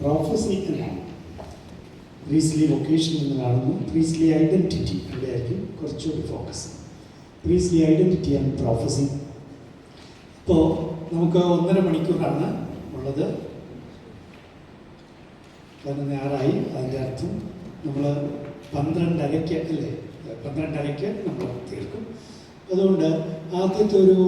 Prophecy എന്നാണ് പ്രീസ്ലി vocation എന്ന് കാണുന്നു. പ്രീസ്ലി ഐഡന്റിറ്റി അവിടെയായിരിക്കും കുറച്ചുകൂടി focus priestly identity and prophecy ഇപ്പോൾ നമുക്ക് ഒന്നര മണിക്കൂറാണ് ഉള്ളത്. പതിനൊന്ന് അതിന്റെ അർത്ഥം നമ്മൾ പന്ത്രണ്ടരയ്ക്ക് അല്ലേ? പന്ത്രണ്ടരയ്ക്ക് നമ്മൾ തീർക്കും. അതുകൊണ്ട് ആദ്യത്തെ ഒരു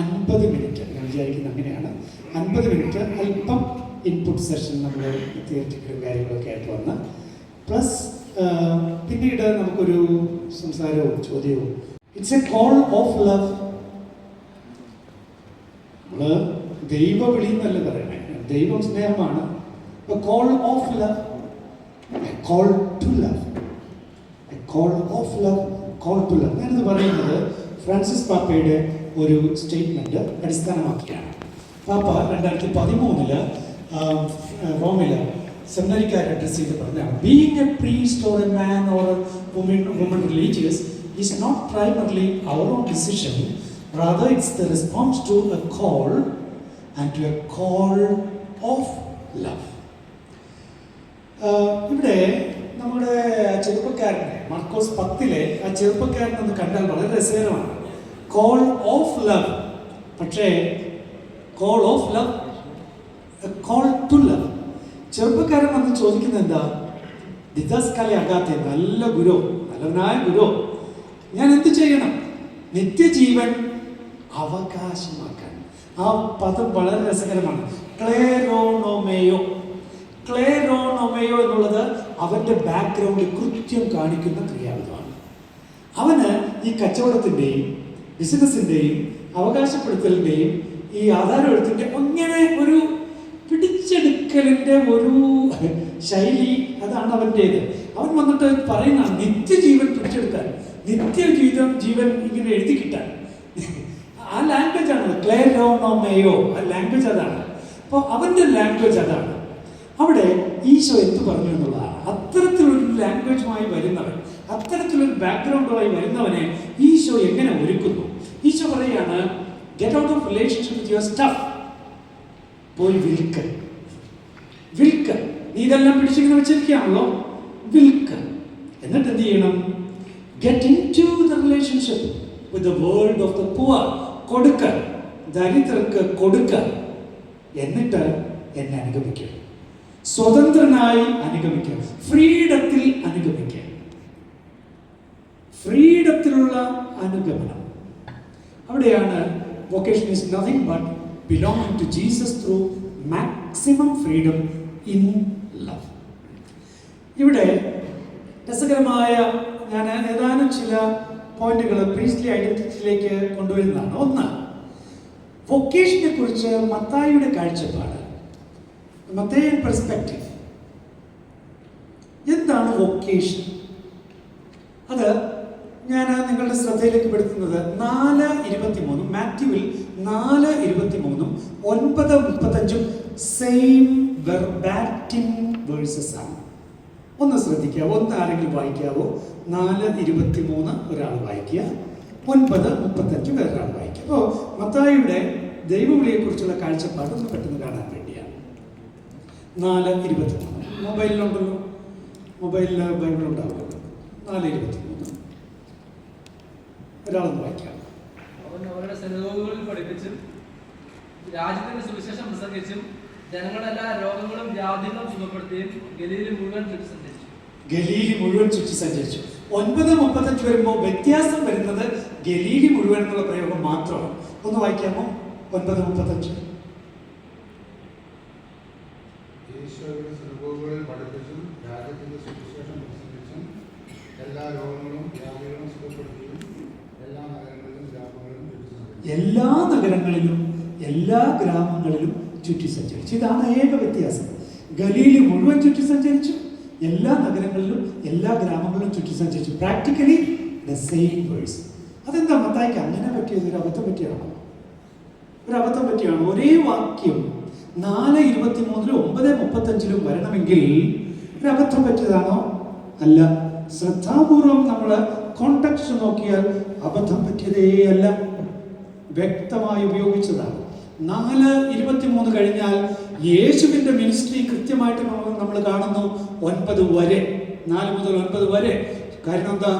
അൻപത് മിനിറ്റ് ഞാൻ വിചാരിക്കുന്നത് അങ്ങനെയാണ്. അൻപത് മിനിറ്റ് അല്പം ഇൻപുട്ട് സെഷൻ നമ്മൾ തിയററ്റിക്കലും കാര്യങ്ങളൊക്കെ ആയിട്ട് വന്ന്. പ്ലസ് പിന്നീട് നമുക്കൊരു സംസാരവും ചോദ്യവും. It's a call of love നമ്മൾ ദൈവ വിളി എന്നല്ല പറയണേ. ദൈവം സ്നേഹമാണ്. Call of love call to love call of love call to love ഞാനിത് പറയുന്നത് ഫ്രാൻസിസ് പാപ്പയുടെ ഒരു സ്റ്റേറ്റ്മെന്റ് അടിസ്ഥാനമാക്കിയാണ്. പാപ്പ രണ്ടായിരത്തി പതിമൂന്നിൽ റോമില് സെമിനറിക്കാരെ അഡ്രസ് ചെയ്ത് പറഞ്ഞാണ് being a priest or a man or woman woman religious is not primarily our on decision rather it's the response to a call and to a call of love ഇവിടെ നമ്മുടെ ചെറുപ്പക്കാരനെ മർക്കോസ് പത്തിലെ ആ ചെറുപ്പക്കാരൻ ഒന്ന് കണ്ടാൽ വളരെ രസകരമാണ് കോൾ ഓഫ് ലവ് പക്ഷേ call of love call to love ചെറുപ്പക്കാരൻ വന്ന് ചോദിക്കുന്നത് എന്താ? ദിദാസ്കാലി അകാത്തെ നല്ല ഗുരു നല്ലവനായ ഗുരു. ഞാൻ എന്ത് ചെയ്യണം? നിത്യജീവൻ അവകാശമാക്കാൻ. ആ പദം വളരെ രസകരമാണ്. ക്ലേറോണോമേയോ ക്ലേറോണോമേയോ എന്നുള്ളത് അവന്റെ ബാക്ക്ഗ്രൗണ്ട് കൃത്യം കാണിക്കുന്ന ക്രിയാവിധമാണ്. അവന് ഈ കച്ചവടത്തിന്റെയും ബിസിനസ്സിന്റെയും അവകാശപ്പെടുത്തലിന്റെയും ഈ ആധാരമെഴുത്തിന്റെ അങ്ങനെ ഒരു പിടിച്ചെടുക്കലിന്റെ ഒരു ശൈലി അതാണ് അവന്റേത്. അവൻ വന്നിട്ട് പറയുന്ന നിത്യജീവൻ പിടിച്ചെടുക്കാൻ. നിത്യജീവിതം ജീവൻ ഇങ്ങനെ എഴുതി കിട്ടാൻ. ആ ലാംഗ്വേജ് ആണ് ക്ലേറോണോമയോ ആ ലാംഗ്വേജ് അതാണ്. അപ്പോൾ അവന്റെ ലാംഗ്വേജ് അതാണ്. അവിടെ ഈശോ എന്ത് പറഞ്ഞു എന്നുള്ളതാണ്. അത്തരത്തിലൊരു ലാംഗ്വേജുമായി വരുന്നവൻ അത്തരത്തിലൊരു ബാക്ക്ഗ്രൗണ്ടുമായി വരുന്നവനെ ഈശോ എങ്ങനെ ഒരുക്കുന്നു? ഈശോ പറയാണ് get out of relationship with your stuff പോയി വിൽക്ക്. വിൽക്ക് നീ ഇതെല്ലാം പിടിച്ചിങ്ങനെ വെച്ചിരിക്കുകയാണല്ലോ. വിൽക്ക എന്നിട്ട് എന്ത് ചെയ്യണം? Get into the relationship with the world of the poor കൊടുക്ക ദരിദ്രർക്ക് കൊടുക്ക എന്നിട്ട് എന്നെ അനുഗമിക്കുക. സ്വതന്ത്രനായി അനുഗമിക്കുക. ഫ്രീഡത്തിൽ അനുഗമിക്കുക. ഫ്രീഡത്തിലുള്ള അനുഗമനം. അവിടെയാണ് vocation is nothing but belong to Jesus through maximum freedom in love. ഇവിടെ രസകരമായ ഞാൻ ഏതാനും ചില പോയിന്റുകൾ പ്രീസ്റ്റ്ലി ഐഡന്റിറ്റിയിലേക്ക് കൊണ്ടുവരുന്നതാണ്. ഒന്ന് വൊക്കേഷനെ കുറിച്ച് മത്തായിയുടെ കാഴ്ചപ്പാട്. മത്തേ പെർസ്പെക്റ്റീവ് എന്താണ് വൊക്കേഷൻ? അത് ഞാൻ നിങ്ങളുടെ ശ്രദ്ധയിലേക്ക് പെടുത്തുന്നത് നാല് ഇരുപത്തി മൂന്ന് മാത്യുവിൽ നാല് ഇരുപത്തി മൂന്നും ഒൻപത് മുപ്പത്തഞ്ചും സെയിം വെർബാറ്റിൻ വേഴ്സസ് ആണ്. ഒന്ന് ശ്രദ്ധിക്കാവോ ഒന്ന് ആരെങ്കിലും വായിക്കാവോ? നാല് ഇരുപത്തി മൂന്ന് ഒരാൾ വായിക്കുക ഒൻപത് മുപ്പത്തഞ്ച് വേറൊരാൾ വായിക്കുക. അപ്പോൾ മത്തായിയുടെ ദൈവവിളിയെക്കുറിച്ചുള്ള കാഴ്ചപ്പാട് ഒന്ന് പെട്ടെന്ന് കാണാൻ വേണ്ടിയാണ്. നാല് ഇരുപത്തി മൂന്ന് മൊബൈലിലുണ്ടല്ലോ മൊബൈലിൽ ബൈബിൾ ഉണ്ടാവുമല്ലോ. നാല് ഇരുപത്തിമൂന്ന്. ഒരാളൊന്ന് വായിക്കാം. അവൻ അവരുടെ സിനഗോഗുകളിൽ പഠിപ്പിച്ചും രാജ്യത്തിന്റെ സുവിശേഷം പ്രസംഗിച്ചും ജനങ്ങളുടെ എല്ലാ രോഗങ്ങളും വ്യാധികളും സുഖപ്പെടുത്തുകയും ഗലീലി മുഴുവൻ ചുറ്റി സഞ്ചരിച്ചു. ഗലീലി മുഴുവൻ ചുറ്റി സഞ്ചരിച്ചു. ഒൻപത് മുപ്പത്തഞ്ച് വരുമ്പോൾ വ്യത്യാസം വരുന്നത് ഗലീലി മുഴുവൻ എന്നുള്ള പ്രയോഗം മാത്രമാണ്. ഒന്ന് വായിക്കാമോ? ഒൻപത് മുപ്പത്തഞ്ച് ഈശോയുടെ സിനഗോഗുകളിൽ പഠിപ്പിച്ചും രാജ്യത്തിന്റെ സുവിശേഷം പ്രസംഗിച്ചും എല്ലാ രോഗങ്ങളും വ്യാധികളും സുഖപ്പെടുത്തിയും എല്ലാ നഗരങ്ങളിലും ഗ്രാമങ്ങളിലും ചുറ്റി എല്ലാ നഗരങ്ങളിലും എല്ലാ ഗ്രാമങ്ങളിലും ചുറ്റി സഞ്ചരിച്ചു ഇതാണ് ഏക വ്യത്യാസം. ഗലീലി മുഴുവൻ ചുറ്റി സഞ്ചരിച്ചു എല്ലാ നഗരങ്ങളിലും എല്ലാ ഗ്രാമങ്ങളിലും ചുറ്റി സഞ്ചരിച്ചു പ്രാക്ടിക്കലി ദ സെയിം വേഴ്സ് അതെന്താ മത്തായിക്ക്? അങ്ങനെ പറ്റിയത് ഒരു അബദ്ധം പറ്റിയാണോ? ഒരു അബദ്ധം പറ്റിയാണ്? ഒരേ വാക്യം നാല് ഇരുപത്തി മൂന്നിലും ഒമ്പത് മുപ്പത്തഞ്ചിലും വരണമെങ്കിൽ ഒരു അബദ്ധം പറ്റിയതാണോ? അല്ല. ശ്രദ്ധാപൂർവം നമ്മൾ കോണ്ടക്സ്റ്റ് നോക്കിയാൽ അബദ്ധം പറ്റിയതേ അല്ല. വ്യക്തമായി ഉപയോഗിച്ചതാണ്. നാല് ഇരുപത്തിമൂന്ന് കഴിഞ്ഞാൽ യേശുവിന്റെ മിനിസ്ട്രി കൃത്യമായിട്ട് നമ്മൾ കാണുന്നു. ഒൻപത് വരെ നാല് മുതൽ ഒൻപത് വരെ. കാരണം എന്താ?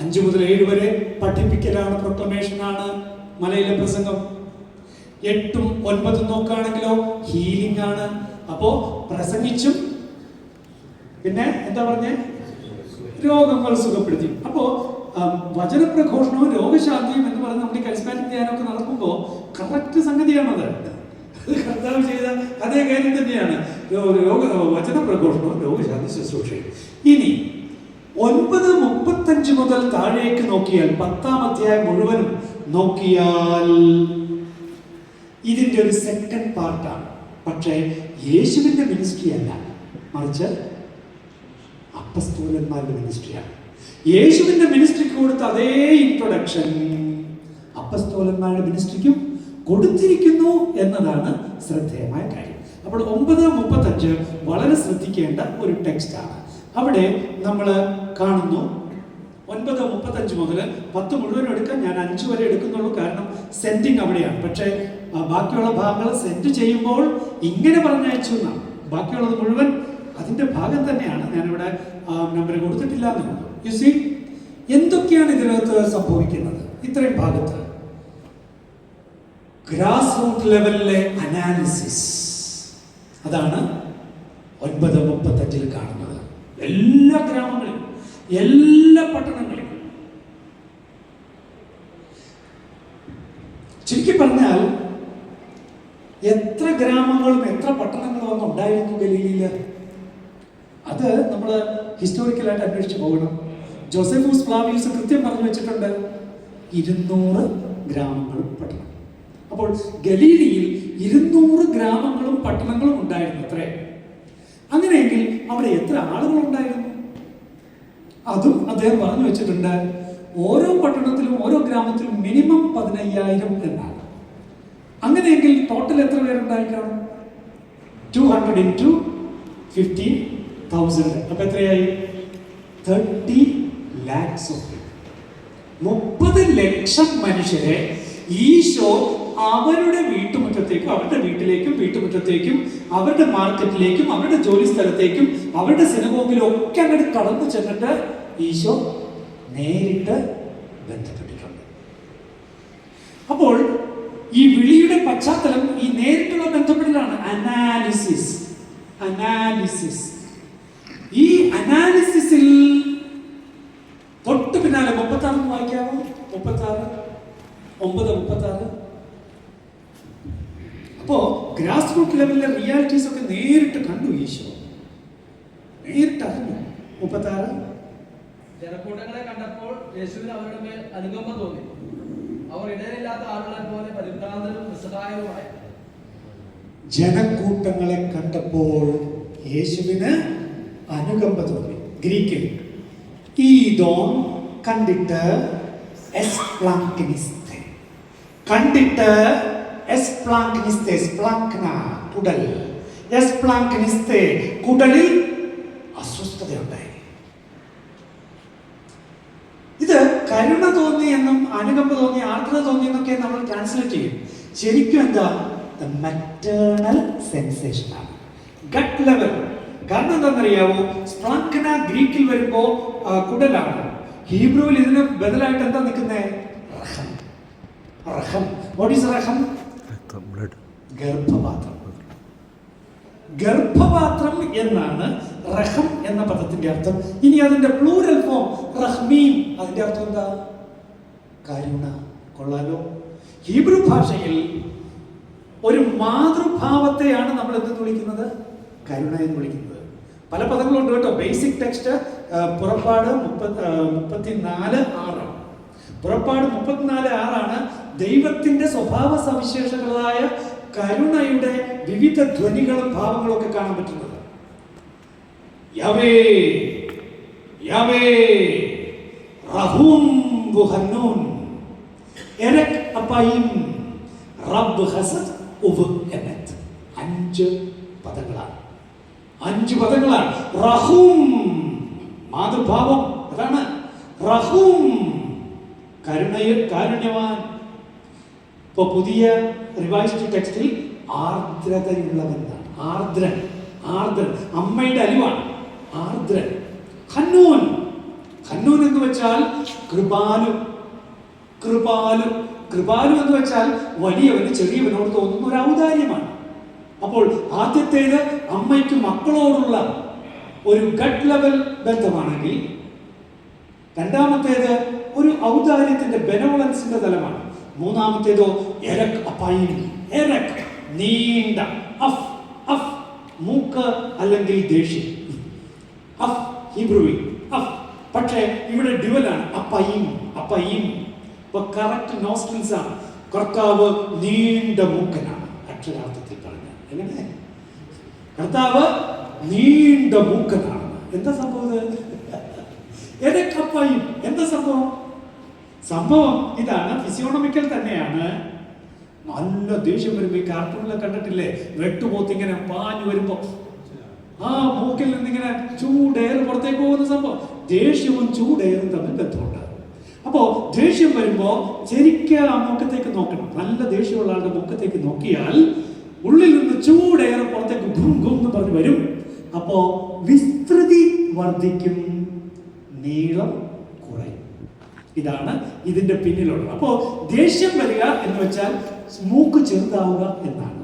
അഞ്ച് മുതൽ ഏഴ് വരെ പഠിപ്പിക്കലാണ് പ്രൊക്ലമേഷനാണ് മലയിലെ പ്രസംഗം. എട്ടും ഒൻപതും നോക്കുകയാണെങ്കിലോ ഹീലിംഗ് ആണ്. അപ്പോ പ്രസംഗിച്ചും പിന്നെ എന്താ പറഞ്ഞേ? രോഗങ്ങൾ സുഖപ്പെടുത്തി. അപ്പോ വചനപ്രഘോഷണവും രോഗശാന്തിയും എന്ന് പറഞ്ഞ് നമ്മുടെ നടക്കുമ്പോൾ കറക്റ്റ് സംഗതിയാണത്. കർത്താവ് ചെയ്ത അതേ കാര്യം തന്നെയാണ്. രോഗ വചനപ്രഘോഷണവും രോഗശാന്തി ശുശ്രൂഷയും. ഇനി ഒൻപത് മുപ്പത്തഞ്ച് മുതൽ താഴേക്ക് നോക്കിയാൽ പത്താം അധ്യായം മുഴുവനും നോക്കിയാൽ ഇതിന്റെ ഒരു സെക്കൻഡ് പാർട്ടാണ് പക്ഷേ യേശുവിന്റെ മിനിസ്ട്രി അല്ല. മറിച്ച് അപ്പസ്തൂലന്മാരുടെ മിനിസ്ട്രിയാണ് യേശുവിന്റെ മിനിസ്ട്രിക്ക് കൊടുത്ത അതേ ഇൻട്രൊഡക്ഷൻ അപ്പസ്തോലന്മാരുടെ മിനിസ്ട്രിക്കും കൊടുത്തിരിക്കുന്നു എന്നതാണ് ശ്രദ്ധേയമായ കാര്യം. അപ്പോൾ ഒമ്പത് മുപ്പത്തഞ്ച് വളരെ ശ്രദ്ധിക്കേണ്ട ഒരു ടെക്സ്റ്റാണ്. അവിടെ നമ്മൾ കാണുന്നു ഒൻപത് മുപ്പത്തഞ്ച് മുതൽ പത്ത് മുഴുവൻ എടുക്കാൻ ഞാൻ അഞ്ച് വരെ എടുക്കുന്നുള്ളൂ കാരണം സെൻഡിങ് അവിടെയാണ്. പക്ഷേ ബാക്കിയുള്ള ഭാഗങ്ങൾ സെൻഡ് ചെയ്യുമ്പോൾ ഇങ്ങനെ പറഞ്ഞയച്ചു എന്നാണ്. ബാക്കിയുള്ളത് മുഴുവൻ അതിന്റെ ഭാഗം തന്നെയാണ്. ഞാനിവിടെ നമ്പർ കൊടുത്തിട്ടില്ല എന്നുള്ളത് യു സി എന്തൊക്കെയാണ് ഇതിനകത്ത് സംഭവിക്കുന്നത്? ഇത്രയും ഭാഗത്ത്. ഗ്രാസ് റൂട്ട് ലെവലിലെ അനാലിസിസ് അതാണ് ഒൻപത് മുപ്പത്തഞ്ചിൽ കാണുന്നത്. എല്ലാ ഗ്രാമങ്ങളിലും എല്ലാ പട്ടണങ്ങളിലും. ചുരുക്കി പറഞ്ഞാൽ എത്ര ഗ്രാമങ്ങളും എത്ര പട്ടണങ്ങളും ഒന്നും ഉണ്ടായിരുന്നു ഗലീലിയിൽ അത് നമ്മൾ ഹിസ്റ്റോറിക്കലായിട്ട് അന്വേഷിച്ച് പോകണം. ജോസഫൂസ് ഫ്ലാവിയൂസ് കൃത്യം പറഞ്ഞു വെച്ചിട്ടുണ്ട് ഇരുന്നൂറ് ഗ്രാമങ്ങളും പട്ടണം. അപ്പോൾ ഗലീലിയിൽ ഇരുന്നൂറ് ഗ്രാമങ്ങളും പട്ടണങ്ങളും ഉണ്ടായിരുന്നു അത്രേ. അങ്ങനെയെങ്കിൽ അവിടെ എത്ര ആളുകൾ ഉണ്ടായിരുന്നു അതും അദ്ദേഹം പറഞ്ഞു വെച്ചിട്ടുണ്ട് ഓരോ പട്ടണത്തിലും ഓരോ ഗ്രാമത്തിലും മിനിമം പതിനയ്യായിരം എന്നാണ്. അങ്ങനെയെങ്കിൽ ടോട്ടൽ എത്ര പേരുണ്ടായിക്കാണും two hundred into fifteen thousand അപ്പൊ എത്രയായി? തേർട്ടി ലാക്സ് ഓഫ് മുപ്പത് ലക്ഷം മനുഷ്യരെ ഈശോ അവരുടെ വീട്ടുമുറ്റത്തേക്കും അവരുടെ വീട്ടിലേക്കും വീട്ടുമുറ്റത്തേക്കും അവരുടെ മാർക്കറ്റിലേക്കും അവരുടെ ജോലി സ്ഥലത്തേക്കും അവരുടെ സിനഗോഗിലും ഒക്കെ അങ്ങോട്ട് കടന്നു ചെന്നിട്ട് ഈശോ നേരിട്ട് ബന്ധപ്പെട്ടിട്ടുണ്ട്. അപ്പോൾ ഈ വിളിയുടെ പശ്ചാത്തലം ഈ നേരിട്ടുള്ള ബന്ധപ്പെടലാണ്. അനാലിസിസ്. അനാലിസിസ്. ഈ അനാലിസിസിൽ തൊട്ട് പിന്നാലെ മുപ്പത്തി ആറ് വായിക്കാമോ മുപ്പത്തി ആറ് ഒമ്പത് മുപ്പത്തി ആറ് അപ്പോ ഗ്രാസ് റൂട്ട് ലെവലിലെ റിയാലിറ്റീസ് ഒക്കെ നേരിട്ട് കണ്ടു ഈശോ നേരിട്ട് അറിഞ്ഞു മുപ്പത്തി ആറ് ജനക്കൂട്ടങ്ങളെ കണ്ടപ്പോൾ യേശുവിന് അവരുടെ മേൽ അനുകമ്പ തോന്നി. അവർ ഇടയിലില്ലാത്ത ആളുകളെ പോലെ പരിഭ്രാന്തരും നിസ്സഹായവുമായി. ജനക്കൂട്ടങ്ങളെ കണ്ടപ്പോൾ യേശുവിന് അനുകമ്പ തോന്നി. ഗ്രീക്കിൽ ഈ ഈദോൻ കണ്ടിട്ട് എസ്പ്ലാങ്കിനിസ്തെ. കണ്ടിട്ട് എസ്പ്ലാങ്കിനിസ്തെ സ്പ്ലാങ്ക്ന കുടൽ. കുടലിൽ അസ്വസ്ഥതയുണ്ടായി. ഇത് കരുണ തോന്നി എന്നും അനുകമ്പ തോന്നി ആർദ്രത തോന്നി എന്നൊക്കെ നമ്മൾ ട്രാൻസ്ലേറ്റ് ചെയ്യും. ശരിക്കും എന്താ? മറ്റേണൽ സെൻസേഷൻ ആണ്. ഗട്ട് ലെവൽ കാരണം എന്താണെന്നറിയാവോ? സ്പ്രാങ്കന ഗ്രീക്കിൽ വരുമ്പോ കുടലാണ്. ഹീബ്രുവിൽ ഇതിന് ബദലായിട്ട് എന്താ നിൽക്കുന്നത് റഹം. റഹം. What is റഹം? ഗർഭപാത്രം. ഗർഭപാത്രം എന്നാണ് റഹം എന്ന പദത്തിന്റെ അർത്ഥം. ഇനി അതിന്റെ പ്ലൂരൽ ഫോം റഹ്മീം അതിന്റെ അർത്ഥം എന്താ? കരുണ. കൊള്ളാലോ. ഹീബ്രു ഭാഷയിൽ ഒരു മാതൃഭാവത്തെയാണ് നമ്മൾ എന്ത് വിളിക്കുന്നത്? കരുണ എന്ന് വിളിക്കുന്നത്. പല പദങ്ങളുണ്ട് കേട്ടോ. ബേസിക് ടെക്സ്റ്റ് പുറപ്പാട് മുപ്പത്തി മുപ്പത്തിനാല് ആറാണ്. പുറപ്പാട് മുപ്പത്തിനാല് ആറാണ് ദൈവത്തിന്റെ സ്വഭാവ സവിശേഷങ്ങളായ കരുണയുടെ വിവിധ ധ്വനികളും ഭാവങ്ങളും ഒക്കെ കാണാൻ പറ്റുന്നത്. യവേ യവേ റഹൂം വുഹന്നൂൻ എരക് അപ്പയും റബ്ബ് ഹസദ് ഉവ് എന്നത് അഞ്ച് പദങ്ങളാണ്. അഞ്ച് പദങ്ങളാണ്. റഹൂം മാതൃഭാവം അതാണ്. റഹൂം കരുണയിൽ കാരുണ്യവാൻ ഇപ്പൊ പുതിയ റിവൈസ്ഡ് ടെക്സ്റ്റിൽ ആർദ്രതയുള്ളവെന്നാണ് ആർദ്രൻ. ആർദ്രൻ. അമ്മയുടെ അലിവാണ്. ആർദ്രൻ. ഖന്നൂൻ. ഖന്നൂൻ എന്ന് വെച്ചാൽ കൃപാലു. കൃപാലു. കൃപാലു എന്ന് വെച്ചാൽ വലിയവന് ചെറിയവനോട് തോന്നുന്ന ഒരു ഔദാര്യമാണ്. അപ്പോൾ ആദ്യത്തേത് അമ്മയ്ക്ക് മക്കളോടുള്ള ഒരു ഗഡ് ലെവൽ ബന്ധമാണെങ്കിൽ രണ്ടാമത്തേത് ഒരു ഔദാര്യത്തിന്റെ ബെനോളൻസിന്റെ തലമാണ്. മൂന്നാമത്തേതോ എരക് അപ്പായിരുന്നു എരക് നീണ്ട അഫ് അഫ് മൂക്ക് അല്ലെങ്കിൽ ദേഷ്യം. അഫ് ഹിബ്രുവിൽ അഫ് പക്ഷേ ഇവിടെ ഡ്യുവലാണ് അപ്പയും അപ്പയും ഇപ്പൊ കറക്റ്റ് നോസ്റ്റൽസ് ആണ്. കർത്താവ് നീണ്ട മൂക്കനാണ്. അക്ഷരാർത്ഥത്തിൽ പറഞ്ഞ എങ്ങനെ? കർത്താവ് നീണ്ട മൂക്കനാണ്. എന്താ സംഭവം എരക്കപ്പയും എന്താ സംഭവം? സംഭവം ഇതാണ്. ഫിസിയോണമിക്കൽ തന്നെയാണ്. നല്ല ദേഷ്യം വരുമ്പോ ഈ കാർട്ടൂണിലൊക്കെ കണ്ടിട്ടില്ലേ? വെട്ടുപോത്ത് ഇങ്ങനെ പാഞ്ഞു വരുമ്പോ ആ മൂക്കിൽ നിന്നിങ്ങനെ ചൂടേർ പുറത്തേക്ക് പോകുന്ന സംഭവം. ദേഷ്യവും ചൂടേറും തമ്മിൽ ബന്ധമുണ്ട്. അപ്പോ ദേഷ്യം വരുമ്പോ ശരിക്കും ആ മുഖത്തേക്ക് നോക്കണം. നല്ല ദേഷ്യമുള്ള ആളുടെ മുഖത്തേക്ക് നോക്കിയാൽ ഉള്ളിൽ നിന്ന് ചൂടേർ പുറത്തേക്ക് ഗും ഗും എന്ന് പറഞ്ഞു വരും. അപ്പോ വിസ്തൃതി വർദ്ധിക്കും. നീളം ഇതാണ് ഇതിന്റെ പിന്നിലുള്ളത്. അപ്പോ ദേഷ്യം വരിക എന്ന് വെച്ചാൽ മൂക്ക് ചെറുതാവുക എന്നാണ്.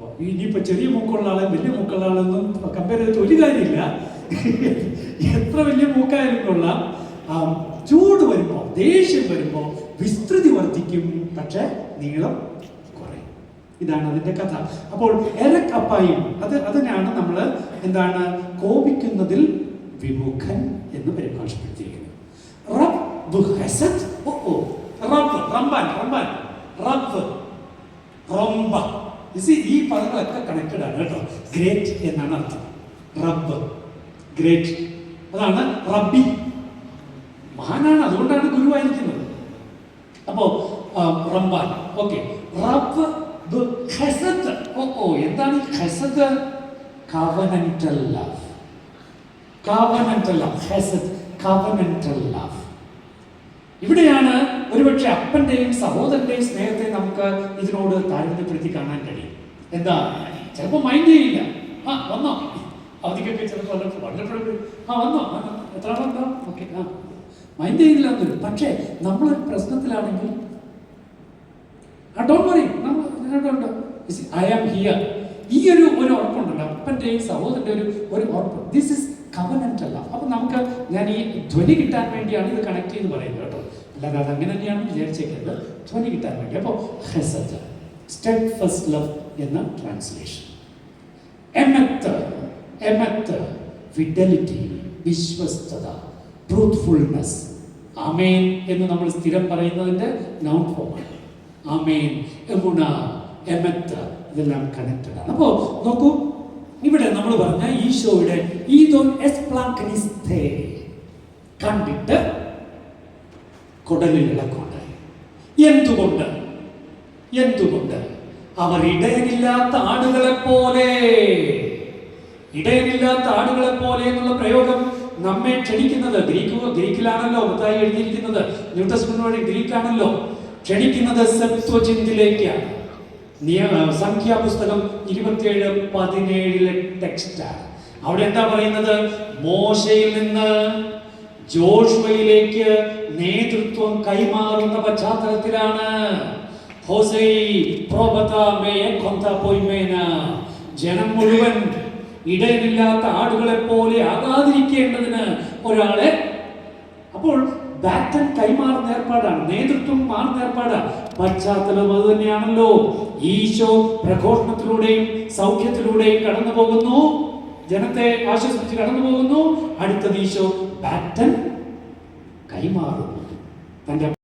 ഇനിയിപ്പോൾ ഇനിയിപ്പോ ചെറിയ മൂക്കുള്ള ആളെ വലിയ മൂക്കുള്ള ആളെന്നും കമ്പയർ ചെയ്തിട്ട് ഒരു കാര്യമില്ല. എത്ര വലിയ മൂക്കായാലും കൊള്ളാം. ചൂട് വരുമ്പോ ദേഷ്യം വരുമ്പോ വിസ്തൃതി വർദ്ധിക്കും പക്ഷെ നീളം കുറയും. ഇതാണ് അതിന്റെ കഥ. അപ്പോൾ എരക്കപ്പായും അത് അതിനാണ് നമ്മൾ എന്താണ് കോപിക്കുന്നതിൽ വിമുഖൻ എന്ന് പരിഭാഷപ്പെടുത്തിയിരിക്കുന്നത്. ഓ റബ്ബ് റംബാൻ റംബാൻ റബ്ബ് റൊമ്പ ഈ പദങ്ങളൊക്കെ കണക്റ്റഡ് ആണ് കേട്ടോ. ഗ്രേറ്റ് എന്നാണ് അർത്ഥം. റബ്ബ് ഗ്രേറ്റ് അതാണ് റബ്ബി മഹാനാണ്. അതുകൊണ്ടാണ് ഗുരുവായിരിക്കുന്നത് അപ്പോ റംബാൻ ഓക്കെ റബ്ബ് ഖസദ്. ഓ എന്താണ് ഈ ഖസദ്? കവനന്റൽ ലവ് കവനന്റൽ ലവ് ഖസദ്. കവനന്റൽ ലവ് ഇവിടെയാണ് ഒരുപക്ഷെ അപ്പന്റെയും സഹോദരന്റെയും സ്നേഹത്തെ നമുക്ക് ഇതിനോട് താരതമ്യപ്പെടുത്തി കാണാൻ കഴിയും. എന്താ? ചിലപ്പോൾ മൈൻഡ് ചെയ്യില്ല. ആ വന്നോ. അവധിക്കൊക്കെ ചിലപ്പോൾ വല്ലപ്പോഴും ആ വന്നോ. എത്ര ആളുണ്ടോ ഓക്കെ ആ. മൈൻഡ് ചെയ്യില്ല എന്നൊരു. പക്ഷേ നമ്മളൊരു പ്രശ്നത്തിലാണെങ്കിൽ വറി നമ്മൾ ഐ ആം ഹിയർ ഈ ഒരു ഒരു ഉറപ്പുണ്ടല്ലോ. അപ്പന്റെയും സഹോദരന്റെ ഒരു ഒരു ഉറപ്പ്. ദിസ് ഇസ് കവനന്റ് അല്ല. അപ്പൊ നമുക്ക് ഞാൻ ഈ ധ്വനി കിട്ടാൻ വേണ്ടിയാണ് ഇത് കണക്ട് ചെയ്ത് പറയുന്നത് കേട്ടോ. അല്ലാതെ അത് അങ്ങനെ തന്നെയാണ് വിചാരിച്ചേക്കുന്നത് ധ്വനി കിട്ടാൻ വേണ്ടി. അപ്പോൾ ഹെസജ സ്റ്റെഡ് ഫസ്റ്റ് ലവ് എന്ന ട്രാൻസ്ലേഷൻ എമത്ത് എമത്ത് ഫിഡലിറ്റി വിശ്വസ്തത ട്രൂത്ത്ഫുൾനെസ് ആമേൻ എന്ന് നമ്മൾ സ്ഥിരം പറയുന്നതിന്റെ നൗൺ ഫോമാണ് ആമേൻ എമുണ എമത്ത് ഇതെല്ലാം കണക്റ്റഡ് ആണ്. അപ്പോൾ നോക്കൂ ഇവിടെ നമ്മൾ പറഞ്ഞ ഈശോയുടെ ഈദോൻ കണ്ടിട്ട് കുടലിൽ ഇളക്കുണ്ടായി എന്തുകൊണ്ട്? എന്തുകൊണ്ട്? അവർ ഇടയനില്ലാത്ത ആടുകളെ പോലെ ഇടയനില്ലാത്ത ആടുകളെ പോലെ എന്നുള്ള പ്രയോഗം നമ്മെ ക്ഷണിക്കുന്നത് ഗ്രീക്ക് ഗ്രീക്കിലാണല്ലോ മത്തായി എഴുതിയിരിക്കുന്നത്. ന്യൂ ടെസ്റ്റ്മെന്റ് വഴി ഗ്രീക്കാണല്ലോ. ക്ഷണിക്കുന്നത് സത്വചിന്തിലേക്കാണ് സംഖ്യാപുസ്തകം ഇരുപത്തിയേഴ് പതിനേഴിലെ ടെക്സ്റ്റാണ്. അവിടെ എന്താ പറയുന്നത്? മോശയിൽ നിന്ന് ജോഷുവയിലേക്ക് നേതൃത്വം കൈമാറുന്ന പശ്ചാത്തലത്തിലാണ്. ജനം മുഴുവൻ ഇടയിലില്ലാത്ത ആടുകളെ പോലെ ആകാതിരിക്കേണ്ടതിന് ഒരാളെ അപ്പോൾ ബാറ്റൻ കൈമാറുന്ന ഏർപ്പാടാണ് നേതൃത്വം മാറുന്ന ഏർപ്പാടാണ്. പശ്ചാത്തലം അത് തന്നെയാണല്ലോ. ഈശോ പ്രഘോഷണത്തിലൂടെയും സൗഖ്യത്തിലൂടെയും കടന്നു പോകുന്നു. ജനത്തെ ആശ്വസിപ്പിച്ച് കടന്നു പോകുന്നു. അടുത്തത് ഈശോ ബാറ്റൻ കൈമാറുന്നു. തന്റെ